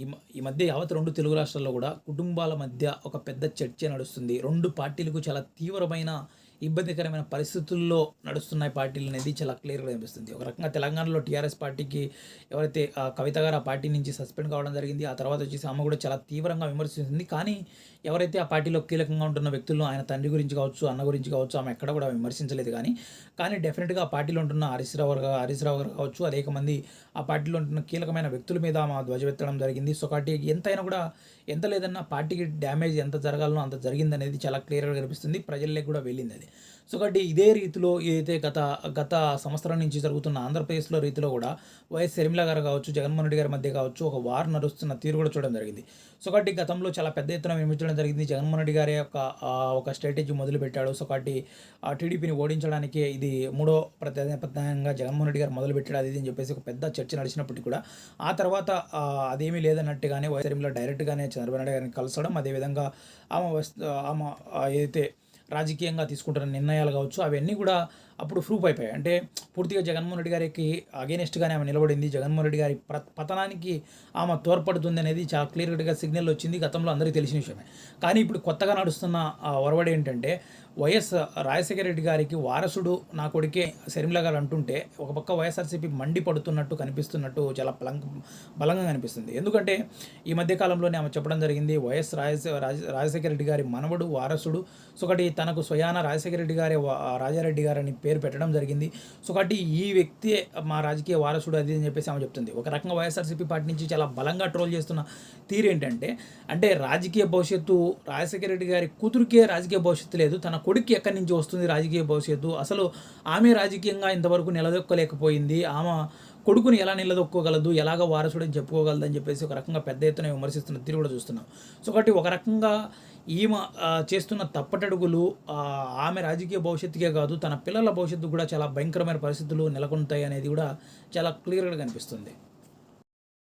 ఈ మ ఈ మధ్య యావత్ రెండు తెలుగు రాష్ట్రాల్లో కూడా కుటుంబాల మధ్య ఒక పెద్ద చర్చ నడుస్తుంది. రెండు పార్టీలకు చాలా తీవ్రమైన ఇబ్బందికరమైన పరిస్థితుల్లో నడుస్తున్నాయి పార్టీలు అనేది చాలా క్లియర్గా కనిపిస్తుంది. ఒక రకంగా తెలంగాణలో టీఆర్ఎస్ పార్టీకి ఎవరైతే ఆ, కవిత గారు ఆ పార్టీ నుంచి సస్పెండ్ కావడం జరిగింది. ఆ తర్వాత వచ్చేసి ఆమె కూడా చాలా తీవ్రంగా విమర్శిస్తుంది. కానీ ఎవరైతే ఆ పార్టీలో కీలకంగా ఉంటున్న వ్యక్తులను ఆయన తండ్రి గురించి కావచ్చు అన్న గురించి కావచ్చు ఆమె ఎక్కడ కూడా విమర్శించలేదు కానీ కానీ డెఫినెట్గా ఆ పార్టీలో ఉంటున్న హరీశ్రావు గారు హరీశ్రావు గారు కావచ్చు అనేక మంది ఆ పార్టీలో ఉంటున్న కీలకమైన వ్యక్తుల మీద ఆమె ధ్వజమెత్తడం జరిగింది. సో కాబట్టి ఎంతైనా కూడా ఎంత లేదన్నా పార్టీకి డ్యామేజ్ ఎంత జరగాలనో అంత జరిగిందనేది చాలా క్లియర్గా కనిపిస్తుంది. ప్రజల్లోకి కూడా వెళ్ళింది అది. సో కాబట్టి ఇదే రీతిలో ఏదైతే గత గత సంవత్సరం నుంచి జరుగుతున్న ఆంధ్రప్రదేశ్లో రీతిలో కూడా వైఎస్ షర్మిల గారు కావచ్చు జగన్మోహన్ రెడ్డి గారి మధ్య కావచ్చు ఒక వార్ నడుస్తున్న తీరు కూడా చూడడం జరిగింది. సో కాబట్టి గతంలో చాలా పెద్ద ఎత్తున విమర్శించడం జరిగింది. జగన్మోహన్ రెడ్డి గారి యొక్క ఒక స్ట్రాటజీ మొదలుపెట్టాడు. సో కాబట్టి ఆ టీడీపీని ఓడించడానికి ఇది మూడో ప్రత్యామ్నాయంగా జగన్మోహన్ రెడ్డి గారు మొదలుపెట్టాడు. అది అని చెప్పేసి ఒక పెద్ద చర్చ నడిచినప్పటికీ కూడా ఆ తర్వాత అదేమీ లేదన్నట్టుగానే వైఎస్ షర్మిల డైరెక్ట్గానే చంద్రబాబు నాయుడు గారిని కలసడం అదేవిధంగా ఆమె వస్తు ఆమె ఏదైతే రాజకీయంగా తీసుకుంటున్న నిర్ణయాలు కావచ్చు అవన్నీ కూడా అప్పుడు ప్రూఫ్ అయిపోయాయి. అంటే పూర్తిగా జగన్మోహన్ రెడ్డి గారికి అగేనిస్ట్గానే ఆమె నిలబడింది. జగన్మోహన్ రెడ్డి గారి పతనానికి ఆమె తోడ్పడుతుంది అనేది చాలా క్లియర్గా సిగ్నల్ వచ్చింది. గతంలో అందరికీ తెలిసిన విషయమే. కానీ ఇప్పుడు కొత్తగా నడుస్తున్న ఆ ఒరవడి ఏంటంటే వైఎస్ రాజశేఖర రెడ్డి గారికి వారసుడు నా కొడుకే శర్మిల గారు అంటుంటే ఒక పక్క వైఎస్ఆర్సీపీ మండి పడుతున్నట్టు కనిపిస్తున్నట్టు చాలా బలం బలంగా కనిపిస్తుంది. ఎందుకంటే ఈ మధ్య కాలంలోనే ఆమె చెప్పడం జరిగింది వైఎస్ రాజశే రాజ- రాజశేఖర రెడ్డి గారి మనవడు వారసుడు. సో ఒకటి తనకు స్వయాన రాజశేఖర రెడ్డి గారి వా- రాజారెడ్డి అని పేరు పెట్టడం జరిగింది. సో కాబట్టి ఈ వ్యక్తి మా రాజకీయ వారసుడు అది అని చెప్పేసి ఆమె చెప్తుంది. ఒక రకంగా వైఎస్ఆర్సీపీ పార్టీ నుంచి చాలా బలంగా ట్రోల్ చేస్తున్న తీరు ఏంటంటే అంటే రాజకీయ భవిష్యత్తు రాజశేఖర రెడ్డి గారి కూతురికే రాజకీయ భవిష్యత్తు లేదు. తన కొడుక్కి ఎక్కడి నుంచి వస్తుంది రాజకీయ భవిష్యత్తు? అసలు ఆమె రాజకీయంగా ఇంతవరకు నిలదొక్కలేకపోయింది. ఆమె కొడుకుని ఎలా నిలదొక్కోగలదు ఎలాగ వారసుడని చెప్పుకోగలదు అని చెప్పేసి ఒక రకంగా పెద్ద ఎత్తున విమర్శిస్తున్న తీరు కూడా చూస్తున్నాం. సో కాబట్టి ఒక రకంగా ఈమె చేస్తున్న తప్పటడుగులు ఆమె రాజకీయ భవిష్యత్తుకే కాదు తన పిల్లల భవిష్యత్తు కూడా చాలా భయంకరమైన పరిస్థితులు నెలకొంటాయి అనేది కూడా చాలా క్లియర్గా కనిపిస్తుంది.